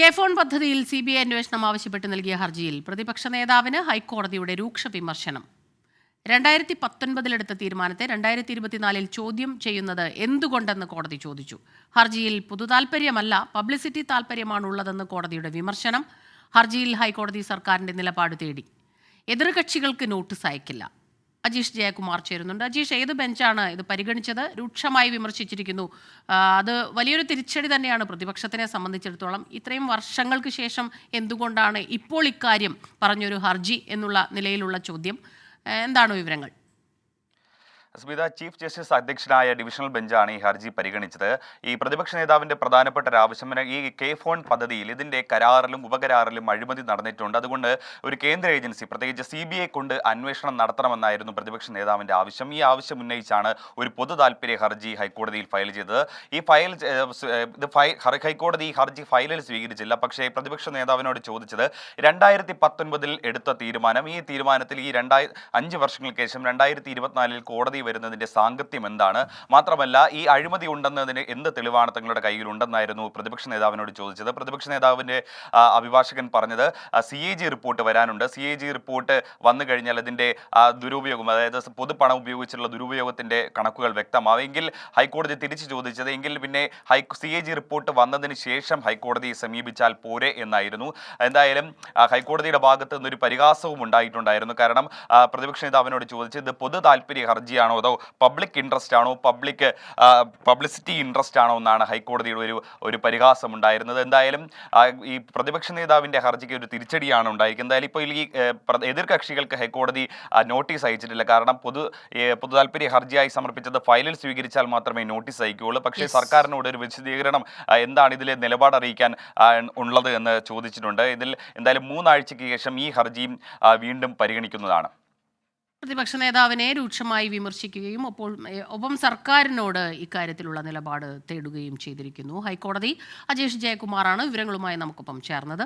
K phone പദ്ധതിയിൽ C B I അന്വേഷണം ആവശ്യപ്പെട്ട് നൽകിയ ഹർജിയിൽ പ്രതിപക്ഷ നേതാവിന് ഹൈക്കോടതിയുടെ രൂക്ഷ വിമർശനം. രണ്ടായിരത്തി പത്തൊൻപതിലെടുത്ത തീരുമാനത്തെ രണ്ടായിരത്തി ഇരുപത്തിനാലിൽ ചോദ്യം ചെയ്യുന്നത് എന്തുകൊണ്ടെന്ന് കോടതി ചോദിച്ചു. ഹർജിയിൽ പൊതുതാൽപര്യമല്ല പബ്ലിസിറ്റി താൽപര്യമാണുള്ളതെന്ന് കോടതിയുടെ വിമർശനം ഹർജിയിൽ ഹൈക്കോടതി സർക്കാരിന്റെ നിലപാട് തേടി. എതിർകക്ഷികൾക്ക് നോട്ടീസ് അയക്കില്ല. അജീഷ് ജയകുമാർ ചേരുന്നുണ്ട്. അജീഷ് ഏത് ബെഞ്ചാണ് ഇത് പരിഗണിച്ചത്? രൂക്ഷമായി വിമർശിച്ചിരിക്കുന്നു. അത് വലിയൊരു തിരിച്ചടി തന്നെയാണ് പ്രതിപക്ഷത്തിനെ സംബന്ധിച്ചിടത്തോളം. ഇത്രയും വർഷങ്ങൾക്ക് ശേഷം എന്തുകൊണ്ടാണ് ഇപ്പോൾ ഇക്കാര്യം പറഞ്ഞൊരു ഹർജി എന്നുള്ള നിലയിലുള്ള ചോദ്യം? എന്താണ് വിവരങ്ങൾ? സ്മിത ചീഫ് ജസ്റ്റിസ് അധ്യക്ഷനായ ഡിവിഷണൽ ബെഞ്ചാണ് ഈ ഹർജി പരിഗണിച്ചത്. ഈ പ്രതിപക്ഷ നേതാവിന്റെ പ്രധാനപ്പെട്ട ഒരു ആവശ്യം ഈ കെ ഫോൺ പദ്ധതിയിൽ ഇതിന്റെ കരാറിലും ഉപകരാറിലും അഴിമതി നടന്നിട്ടുണ്ട്. അതുകൊണ്ട് ഒരു കേന്ദ്ര ഏജൻസി പ്രത്യേകിച്ച് സി ബി ഐ കൊണ്ട് അന്വേഷണം നടത്തണമെന്നായിരുന്നു പ്രതിപക്ഷ നേതാവിന്റെ ആവശ്യം. ഈ ആവശ്യം ഉന്നയിച്ചാണ് ഒരു പൊതു താല്പര്യ ഹർജി ഹൈക്കോടതിയിൽ ഫയൽ ചെയ്തത്. ഈ ഫയൽ ഇത് ഹൈക്കോടതി ഈ ഹർജി ഫയലിൽ സ്വീകരിച്ചില്ല. പക്ഷേ പ്രതിപക്ഷ നേതാവിനോട് ചോദിച്ചത് രണ്ടായിരത്തി പത്തൊൻപതിൽ എടുത്ത തീരുമാനം. ഈ തീരുമാനത്തിൽ ഈ രണ്ടായി അഞ്ച് വർഷങ്ങൾക്ക് ശേഷം രണ്ടായിരത്തി ഇരുപത്തിനാലിൽ കോടതി വരുന്നതിന്റെ സാങ്കത്യം എന്താണ്? മാത്രമല്ല ഈ അഴിമതി ഉണ്ടെന്നതിന് എന്ത് തെളിവാണ് തങ്ങളുടെ കയ്യിൽ ഉണ്ടെന്നായിരുന്നു പ്രതിപക്ഷ നേതാവിനോട് ചോദിച്ചത്. പ്രതിപക്ഷ നേതാവിന്റെ അഭിഭാഷകൻ പറഞ്ഞത് സി എ ജി റിപ്പോർട്ട് വരാനുണ്ട്. സി എ ജി റിപ്പോർട്ട് വന്നു കഴിഞ്ഞാൽ അതിന്റെ ദുരുപയോഗം അതായത് പൊതുപണം ഉപയോഗിച്ചുള്ള ദുരുപയോഗത്തിന്റെ കണക്കുകൾ വ്യക്തമാവെങ്കിൽ ഹൈക്കോടതി തിരിച്ചു ചോദിച്ചത് എങ്കിൽ പിന്നെ ഹൈ സി എ ജി റിപ്പോർട്ട് വന്നതിന് ശേഷം ഹൈക്കോടതിയെ സമീപിച്ചാൽ പോരെ എന്നായിരുന്നു. എന്തായാലും ഹൈക്കോടതിയുടെ ഭാഗത്ത് നിന്നൊരു പരിഹാസവും ഉണ്ടായിട്ടുണ്ടായിരുന്നു. കാരണം പ്രതിപക്ഷ നേതാവിനോട് ചോദിച്ചത് പൊതു താല്പര്യ ഹർജിയാണോ അതോ പബ്ലിക് ഇൻട്രസ്റ്റ് ആണോ? പബ്ലിക് പബ്ലിസിറ്റി ഇൻട്രസ്റ്റ് ആണോ എന്നാണ് ഹൈക്കോടതിയുടെ ഒരു ഒരു പരിഹാസം ഉണ്ടായിരുന്നത് എന്തായാലും ഈ പ്രതിപക്ഷ നേതാവിന്റെ ഹർജിക്ക് ഒരു തിരിച്ചടിയാണ് ഉണ്ടായിരിക്കുന്നത്. എന്തായാലും ഇപ്പോൾ ഈ എതിർകക്ഷികൾക്ക് ഹൈക്കോടതി നോട്ടീസ് അയച്ചിട്ടില്ല. കാരണം പൊതു പൊതു താല്പര്യ ഹർജിയായി സമർപ്പിച്ചത് ഫയലിൽ സ്വീകരിച്ചാൽ മാത്രമേ നോട്ടീസ് അയക്കുകയുള്ളൂ. പക്ഷേ സർക്കാരിനോട് ഒരു വിശദീകരണം എന്താണ് ഇതിലെ നിലപാട് അറിയിക്കാൻ ഉള്ളത് എന്ന് ചോദിച്ചിട്ടുണ്ട്. ഇതിൽ എന്തായാലും മൂന്നാഴ്ചയ്ക്ക് ശേഷം ഈ ഹർജിയും വീണ്ടും പരിഗണിക്കുന്നതാണ്. പ്രതിപക്ഷ നേതാവിനെ രൂക്ഷമായി വിമർശിക്കുകയും ഒപ്പോൾ ഒപ്പം സർക്കാരിനോട് ഇക്കാര്യത്തിലുള്ള നിലപാട് തേടുകയും ചെയ്തിരിക്കുന്നു. ഹൈക്കോടതി അജേഷ് ജയകുമാറാണ് വിവരങ്ങളുമായി നമുക്കൊപ്പം ചേർന്നത്.